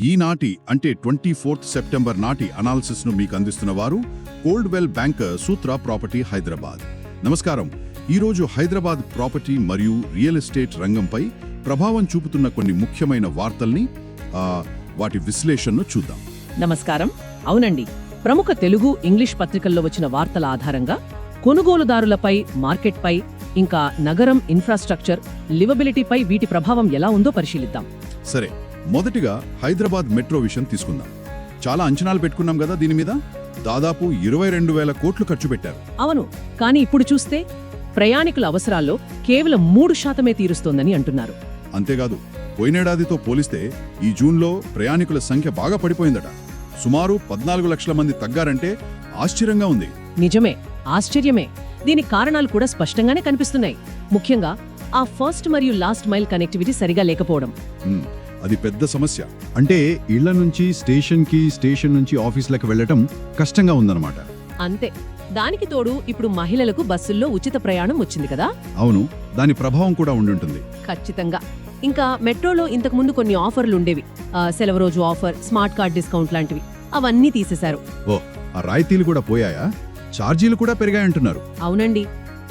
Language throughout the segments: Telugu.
ఈనాటి అంటే ట్వంటీ ఫోర్త్ సెప్టెంబర్ నాటి అనాలిసిస్ను మీకు అందిస్తున్న వారు Coldwell Banker Sutra property Hyderabad. నమస్కారం. ఈరోజు హైదరాబాద్ ప్రాపర్టీ మరియు రియల్ ఎస్టేట్ రంగంపై ప్రభావం చూపుతున్న కొన్ని ముఖ్యమైన వార్తల్ని వాటి విశ్లేషణను చూద్దాం. నమస్కారం. అవునండి. ప్రముఖ తెలుగు ఇంగ్లీష్ పత్రికల్లో వచ్చిన వార్తల ఆధారంగా కొనుగోలుదారులపై మార్కెట్పై ఇంకా నగరం ఇన్ఫ్రాస్ట్రక్చర్ లివబిలిటీపై వీటి ప్రభావం ఎలా ఉందో పరిశీలిద్దాం. సరే. మొదటిగా హైదరాబాద్ మెట్రో విషయం తీసుకుందాం. చాలా అంచనాలు పెట్టుకున్నాం కదా దీని మీద? దాదాపు ఇరవై రెండు వేల కోట్లు ఖర్చు పెట్టారు. అవును కానీ ఇప్పుడు చూస్తే ప్రయాణికుల అవసరాల్లో కేవలం మూడు శాతమే తీరుస్తోందని అంటున్నారు. అంతేకాదు పోయినేడాదితో పోలిస్తే ఈ జూన్లో ప్రయాణికుల సంఖ్య బాగా పడిపోయిందట. సుమారు పద్నాలుగు లక్షల మంది తగ్గారంటే ఆశ్చర్యంగా ఉంది. నిజమే ఆశ్చర్యమే. దీనికి కారణాలు కూడా స్పష్టంగానే కనిపిస్తున్నాయి. ముఖ్యంగా ఆ ఫస్ట్ మరియు లాస్ట్ మైల్ కనెక్టివిటీ సరిగా లేకపోవడం. అది పెద్ద సమస్య. అంటే ఇళ్ళ నుంచి స్టేషన్కి స్టేషన్ నుంచి ఆఫీసులకు వెళ్ళటం కష్టంగా ఉందన్నమాట. అంతే. దానికి తోడు ఇప్పుడు మహిళలకు బస్సుల్లో ఉచిత ప్రయాణం వచ్చింది కదా? అవును. దాని ప్రభావం కూడా ఉండుంటుంది ఖచ్చితంగా. ఇంకా మెట్రోలో ఇంతకు ముందు కొన్ని ఆఫర్లు ఉండేవి. సెలవు రోజు ఆఫర్ స్మార్ట్ కార్డ్ డిస్కౌంట్ లాంటివి. అవన్నీ తీసేశారు. ఓ ఆ రాయితీలు కూడా పోయాయా? ఛార్జీలు కూడా పెరిగాయంటున్నారు. అవునండి.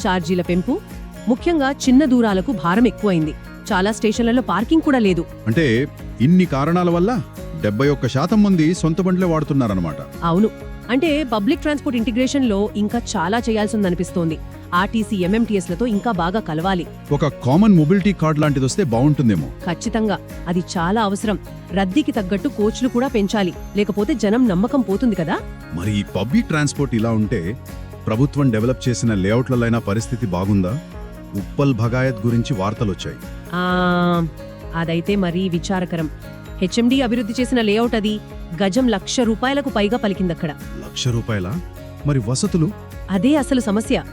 ఛార్జీల పెంపు ముఖ్యంగా చిన్న దూరాలకు భారం ఎక్కువైంది. చాలా స్టేషన్లలో పార్కింగ్ కూడా లేదు. అంటే ఇన్ని కారణాల వల్ల డెబ్బై ఒక్క శాతం మంది సొంత బండ్లే వాడుతున్నారన్నమాట. అవును. అంటే పబ్లిక్ ట్రాన్స్పోర్ట్ ఇంటిగ్రేషన్లో ఇంకా చాలా చేయాల్సిందనిపిస్తోంది. ఆర్టీసీ ఎంఎంటీఎస్లతో ఇంకా బాగా కలవాలి. ఒక కామన్ మొబిలిటీ కార్డ్ లాంటిది వస్తే బాగుంటుందేమో. ఖచ్చితంగా. అది చాలా అవసరం. రద్దీకి తగ్గట్టు కోచ్లు కూడా పెంచాలి. లేకపోతే జనం నమ్మకం పోతుంది కదా? మరి ఈ పబ్లిక్ ట్రాన్స్పోర్ట్ ఇలా ఉంటే ప్రభుత్వం డెవలప్ చేసిన లేఅవుట్లైనా పరిస్థితి బాగుందా? ఉప్పల్ భగాయత్ గురించి వార్తలొచ్చాయి. ఆ అదైతే మరీ విచారకరం. హెచ్ఎండి అభివృద్ధి చేసిన లేఅవుట్ అది గజం లక్ష రూపాయలకు పైగా పలికిందక్కడ. లక్ష రూపాయల? మరి వసతులు? అదే అసలు సమస్య.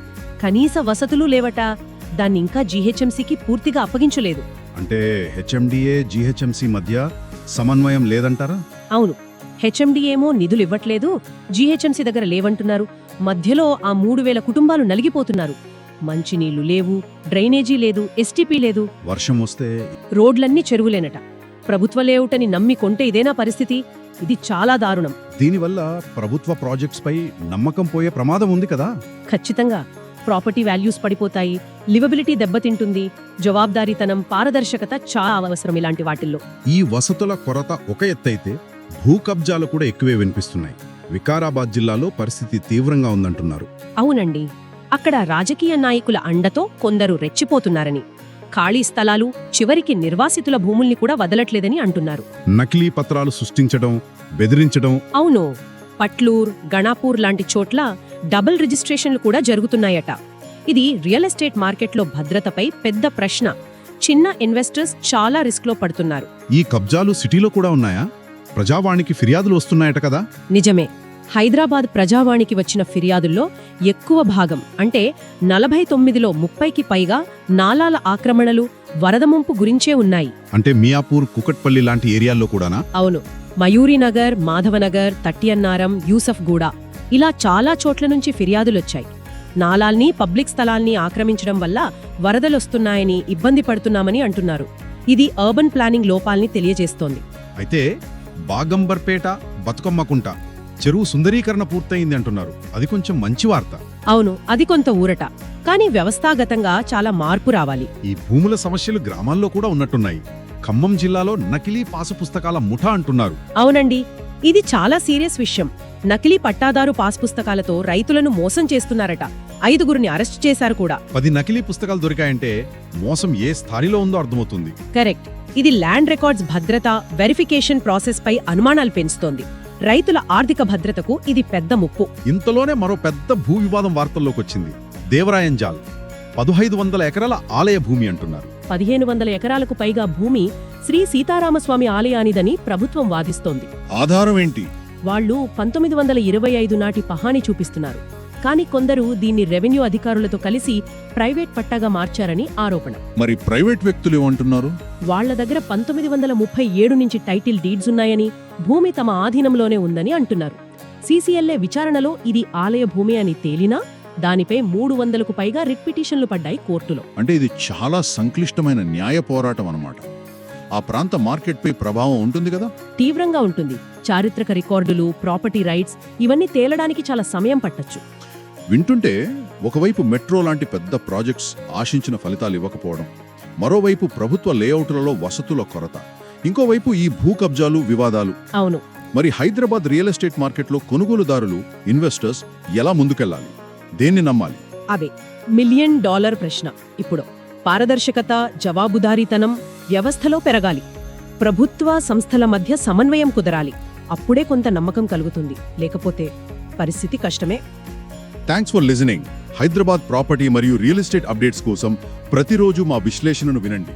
కనీస వసతులు లేవట దాన్ని ఇంకా జీహెచ్ఎంసీకి పూర్తిగా అప్పగించలేదు. అంటే హెచ్ఎండిఏ జీహెచ్ఎంసి మధ్య సమన్వయం లేదంటారా? అవును. హెచ్ఎండి ఏమో నిధులు ఇవ్వట్లేదు జీహెచ్ఎంసీ దగ్గర లేవంటున్నారు. మధ్యలో ఆ మూడు వేల కుటుంబాలు నలిగిపోతున్నారు. మంచినీళ్ళు లేవు డ్రైనేజీ లేదు ఎస్టీపీ లేదు. వర్షం వస్తే రోడ్లన్నీ చెరువులేనట. ప్రభుత్వ లేఅవుటని నమ్మి కొంటే ఇదేనా పరిస్థితి? ఇది చాలా దారుణం. దీనివల్ల ప్రభుత్వ ప్రాజెక్ట్స్ పై నమ్మకం పోయే ప్రమాదం ఉంది కదా? ఖచ్చితంగా. ప్రాపర్టీ వాల్యూస్ పడిపోతాయి లివబిలిటీ దెబ్బతింటుంది జవాబారీతనం పారదర్శకత చాలా అవసరం ఇలాంటి వాటిల్లో. ఈ వసతుల కొరత ఒక ఎత్తైతే భూ కబ్జాలు కూడా ఎక్కువే వినిపిస్తున్నాయి. వికారాబాద్ జిల్లాలో పరిస్థితి తీవ్రంగా ఉందంటున్నారు. అవునండి. అక్కడ రాజకీయ నాయకుల అండతో కొందరు రెచ్చిపోతున్నారని ఖాళీ స్థలాలు చివరికి నిర్వాసితుల భూముల్ని కూడా వదలట్లేదని అంటున్నారు. నకిలీ పత్రాలు సృష్టించడం బెదిరించడం అవును పట్లూర్ గణాపూర్ లాంటి చోట్ల డబుల్ రిజిస్ట్రేషన్లు కూడా జరుగుతున్నాయట. ఇది రియల్ ఎస్టేట్ మార్కెట్లో భద్రతపై పెద్ద ప్రశ్న. చిన్న ఇన్వెస్టర్స్ చాలా రిస్క్లో పడుతున్నారు. ఈ కబ్జాలు సిటీలో కూడా ఉన్నాయా? ప్రజావాణికి ఫిర్యాదులు వస్తున్నాయట కదా? నిజమే. హైదరాబాద్ ప్రజావాణికి వచ్చిన ఫిర్యాదుల్లో ఎక్కువ భాగం అంటే నలభై తొమ్మిదిలో ముప్పైకి పైగా నాలాల ఆక్రమణలు వరద ముంపు గురించే ఉన్నాయి. అంటే మియాపూర్ కుకట్పల్లి లాంటి ఏరియాల్లో కూడానా? అవును. మయూరినగర్ మాధవనగర్ తట్టియన్నారం యూసఫ్గూడ ఇలా చాలా చోట్ల నుంచి ఫిర్యాదులొచ్చాయి. నాలాల్ని పబ్లిక్ స్థలాల్ని ఆక్రమించడం వల్ల వరదలొస్తున్నాయని ఇబ్బంది పడుతున్నామని అంటున్నారు. ఇది అర్బన్ ప్లానింగ్ లోపాల్ని తెలియజేస్తోంది. అయితే బాగంబర్పేట బతుకమ్మకుంట చెరువు సుందరీకరణ పూర్తయింది అంటున్నారు. అది కొంచెం మంచి వార్త. అవును అది కొంత ఊరట. కానీ వ్యవస్థాగతంగా చాలా మార్పు రావాలి. ఈ భూముల సమస్యలు గ్రామాల్లో కూడా ఉన్నట్టున్నాయి. ఖమ్మం జిల్లాలో నకిలీ పాసు పుస్తకాల ముఠా అంటున్నారు. అవునండి ఇది చాలా సీరియస్ విషయం. నకిలీ పట్టాదారు పాస్ పుస్తకాలతో రైతులను మోసం చేస్తున్నారట. ఐదుగురిని అరెస్ట్ చేశారు కూడా. పది నకిలీ పుస్తకాలు దొరికాయంటే మోసం ఏ స్థాయిలో ఉందో అర్థమవుతుంది. కరెక్ట్. ఇది ల్యాండ్ రికార్డ్స్ భద్రత వెరిఫికేషన్ ప్రాసెస్ పై అనుమానాలు పెంచుతోంది. రైతుల ఆర్థిక భద్రతకు ఇది పెద్ద ముప్పు. ఇంతలోనే మరో పెద్ద భూ వివాదం వార్తల్లోకి వచ్చింది దేవరాయంజాల్ పదుహైదు వందల ఎకరాల ఆలయ భూమి అంటున్నారు. పదిహేను వందల ఎకరాలకు పైగా భూమి శ్రీ సీతారామస్వామి ఆలయానిదని ప్రభుత్వం వాదిస్తోంది. ఆధారం ఏంటి? వాళ్ళు పంతొమ్మిది వందల ఇరవై ఐదు నాటి పహాని చూపిస్తున్నారు. కానీ కొందరు దీన్ని రెవెన్యూ అధికారులతో కలిసి ప్రైవేట్ పట్టాగా మార్చారని ఆరోపణ. మరి ప్రైవేట్ వ్యక్తులు ఏమంటున్నారు? వాళ్ళ దగ్గర పంతొమ్మిది వందల ముప్పై ఏడు నుంచి టైటిల్ డీడ్స్ ఉన్నాయని భూమి తమ ఆధీనంలోనే ఉందని అంటున్నారు. సీసీఎల్ఏ విచారణలో ఇది ఆలయ భూమి అని తేలినా దానిపై మూడు వందలకు పైగా రిట్ పిటిషన్లు పడ్డాయి కోర్టులో. అంటే ఇది చాలా సంక్లిష్టమైన న్యాయ పోరాటం అన్నమాట. ఆ ప్రాంత మార్కెట్పై ప్రభావం ఉంటుంది కదా? తీవ్రంగా ఉంటుంది. చారిత్రక రికార్డులు ప్రాపర్టీ రైట్స్ ఇవన్నీ తేలడానికి చాలా సమయం పట్టొచ్చు. వింటుంటే ఒకవైపు మెట్రో లాంటి పెద్ద ప్రాజెక్ట్స్ ఆశించిన ఫలితాలు ఇవ్వకపోవడం మరోవైపు ప్రభుత్వ లేఅవుట్లలో వసతుల కొరత ఇంకోవైపు ఈ భూ కబ్జాలు వివాదాలు. అవును. మరి హైదరాబాద్ రియల్ ఎస్టేట్ మార్కెట్లో కొనుగోలుదారులు ఇన్వెస్టర్స్ ఎలా ముందుకెళ్ళాలి దేన్ని నమ్మాలి? అవే. మిలియన్ డాలర్ ప్రశ్న ఇప్పుడు. పారదర్శకత జవాబుదారీతనం వ్యవస్థలో పెరగాలి. ప్రభుత్వ సంస్థల మధ్య సమన్వయం కుదరాలి. అప్పుడే కొంత నమ్మకం కలుగుతుంది. లేకపోతే పరిస్థితి కష్టమే. Thanks for listening Hyderabad property మరియు రియల్ ఎస్టేట్ అప్డేట్స్ కోసం ప్రతిరోజు మా విశ్లేషణను వినండి.